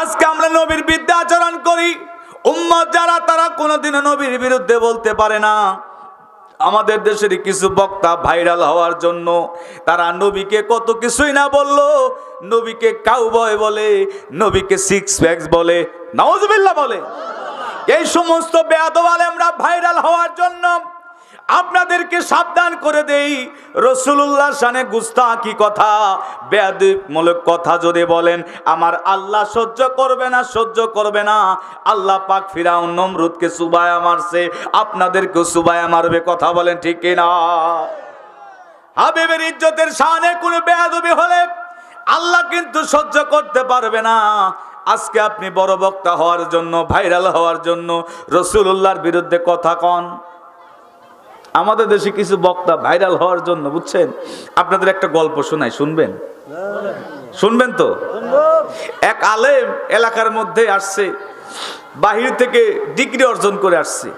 আজকে আমরা নবীর বিদ্যা আচরণ করি। উম্মত যারা, তারা কোনোদিনও নবীর বিরুদ্ধে বলতে পারে না। আমাদের দেশের কিছু বক্তা ভাইরাল হওয়ার জন্য তারা নবীকে কত কিছুই না বলল। নবীকে কাউবয় বলে, নবীকে সিক্স প্যাক্স বলে নওয়াজবিল্লাহ বলে। এই সমস্ত বেয়াদব আমরা ভাইরাল হওয়ার জন্য আপনাদেরকে সাবধান করে দেই। রসুল্লাহ শানে গুস্তাকি কথা বেয়াদমূলক কথা যদি বলেন, আমার আল্লাহ সহ্য করবে না, সহ্য করবে না। আল্লাহ পাক ফিরাউন নমরুদকে সুবায়া মারছে, আপনাদেরকেও সুবায়া মারবে, কথা বলেন ঠিক কিনা? হাবিবের ইজ্জতের শানে কোনো বেয়াদবি হলে আল্লাহ কিন্তু সহ্য করতে পারবে না। আজকে আপনি বড় বক্তা হওয়ার জন্য, ভাইরাল হওয়ার জন্য রসুল্লাহর বিরুদ্ধে কথা কন। আমাদের দেশে কিছু বক্তা ভাইরাল হওয়ার জন্য, বুঝছেন? আপনাদের একটা গল্প শোনাই, শুনবেন? শুনবেন তো? এক আলেম এলাকার মধ্যে আসছে, বাহির থেকে ডিগ্রি অর্জন করে আসছে।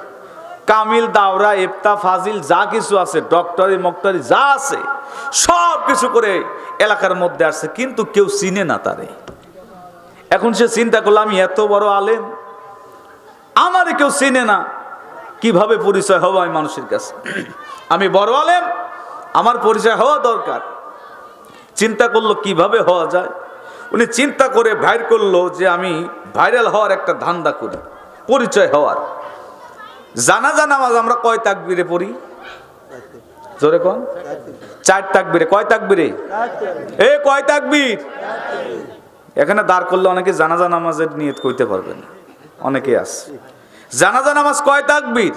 কামিল, দাওরা এফতা ফাজিল, যা কিছু আছে, ডক্টরি, মক্টরি, যা আছে, সব কিছু করে এলাকার মধ্যে আসছে, কিন্তু কেউ চিনে না তারে। এখন সে চিন্তা করল, আমি এত বড় আলেম, আমারে কেউ চিনে না। কীভাবে পরিচয় হব আমি মানুষের কাছে? আমি বড় আলেম, আমার পরিচয় হওয়া দরকার। চিন্তা করল কীভাবে হওয়া যায়? উনি চিন্তা করে ভাইর করল যে আমি ভাইরাল হওয়ার একটা ধান্দা করি, পরিচয় হওয়ার। জানাজা নামাজ আমরা কয় তাকবিরে পড়ি? জোরে কন। চার তাকবিরে। কয় তাকবিরে? এ কয় তাকবির? এখানে দাঁড় করলে অনেকে জানাজা নামাজের নিয়ত করতে পারবেন অনেকে আছে। জানাজা নামাজ কয় তাকবির?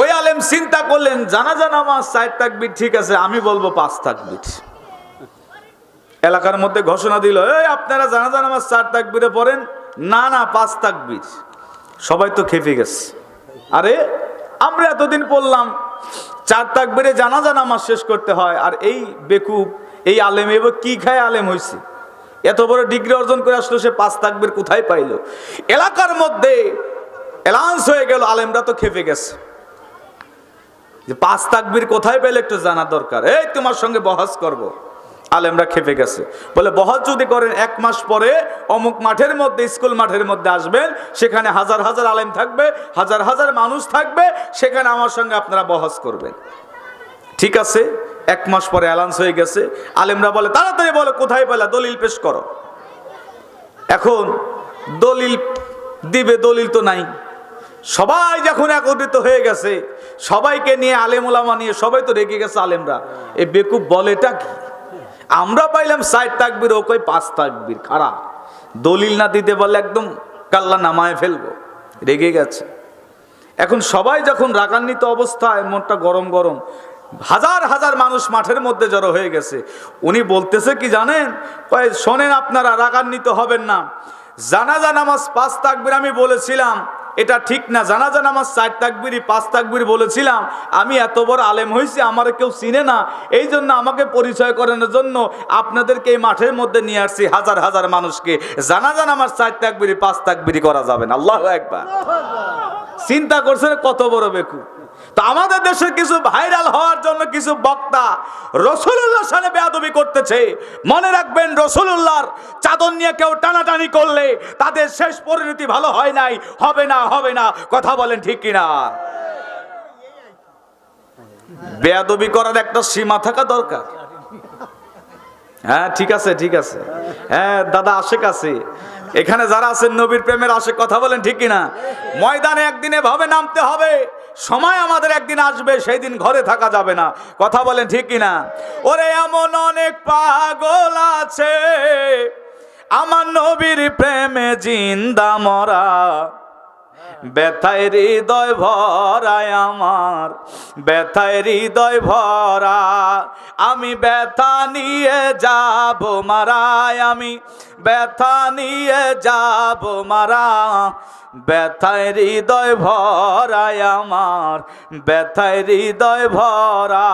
ওই আলেম চিন্তা করলেন, জানাজা নামাজ চার তাকবির, ঠিক আছে, আমি বলব পাঁচ তাকবির। এলাকার মধ্যে ঘোষণা দিল, এই, আপনারা জানাজা নামাজ চার তাকবিরে পড়েন? না না, পাঁচ তাকবির। সবাই তো খেপে গেছে। আরে, আমরা এতদিন পড়লাম, চার তাকবিরে জানাজা নামাজ শেষ করতে হয়, আর এই বেকুব, এই আলেম, এবার কি খায় আলেম হয়েছে এত বড় ডিগ্রি অর্জন করে আসলো সে পাঁচ তাকবির কোথায় পাইলো? এলাকার মধ্যে এলান্স হয়ে গেল, আলেমরা তো খেপে গেছে। যে পাঁচ তাকবির কোথায় পেলে একটু জানা দরকার। এই, তোমার সঙ্গে বহাস করব। আলেমরা খেপে গেছে। বলে, বহাস যদি করেন, এক মাস পরে অমুক মাঠের মধ্যে, স্কুল মাঠের মধ্যে আসবেন, সেখানে হাজার হাজার আলেম থাকবে, হাজার হাজার মানুষ থাকবে, সেখানে আমার সঙ্গে আপনারা বহাস করবেন। ঠিক আছে? এক মাস পরে অ্যালান্স হয়ে গেছে। আলেমরা বলে, তাড়াতাড়ি বলে, কোথায় পেলা? দলিল পেশ করো। এখন দলিল দিবে, দলিল তো নাই। সবাই যখন একত্রিত হয়ে গেছে, সবাইকে নিয়ে আলেম ওলামা নিয়ে সবাই তো রেগে গেছে আলেমরা। এই বেকুব বলেটা কি? আমরা পাইলাম সাইড তাকবির, ও কই পাঁচ তাকবির খারাপ দলিল না দিতে পারলে একদম কাল্লা নামায় ফেলব। রেগে গেছে। এখন সবাই যখন রাগান্বিত অবস্থায়, মনটা গরম গরম, হাজার হাজার মানুষ মাঠের মধ্যে জড়ো হয়ে গেছে। উনি বলতেছে কি জানেন? কয়, শোনেন আপনারা, রাগান্বিত হবেন না। জানাজা নামাজ পাঁচ তাকবির আমি বলেছিলাম। এটা ঠিক না। জানা যান আমার চার তাকবিরি পাঁচ তাকবির বলেছিলাম। আমি এত বড় আলেম হয়েছি, আমার কেউ চিনে না। এই জন্য আমাকে পরিচয় করানোর জন্য আপনাদেরকে এই মাঠের মধ্যে নিয়ে আসছি হাজার হাজার মানুষকে। জানা যান আমার চার তাকবিরি পাঁচ তাকবিরি করা যাবে না। আল্লাহ একবার চিন্তা করছেন কত বড় বেকু তো আমাদের দেশে কিছু ভাইরাল হওয়ার জন্য কিছু বক্তা রসুল্লাহ সালে বেয়াদবি করতেছে। মনে রাখবেন রসুল্লাহর চাদর নিয়ে কেউ টানাটানি করলে তাদের শেষ পরিণতি ভালো হয় নাই। হবে না হবে না। কথা বলেন ঠিক কিনা? বেয়াদবি করার একটা সীমা থাকা দরকার। হ্যাঁ ঠিক আছে ঠিক আছে। হ্যাঁ দাদা আশেক আছে। এখানে যারা আছেন, নবীর প্রেমের আশেক, কথা বলেন ঠিক কিনা? ময়দানে একদিনে ভাবে নামতে হবে। সময় আমাদের একদিন আসবে, সেই দিন ঘরে থাকা যাবে না। কথা বলেন ঠিক কিনা? ওরে এমন অনেক পাগল আছে, আমার নবীর প্রেমে জিন্দা মরা। ব্যথায় হৃদয় ভরায় আমার, ব্যথায় হৃদয় ভরা আমি ব্যথা নিয়ে যাব, মারায় আমি। ব্যথা নিয়ে যাব মারা ব্যথায় হৃদয় ভরায় আমার, ব্যথায় হৃদয় ভরা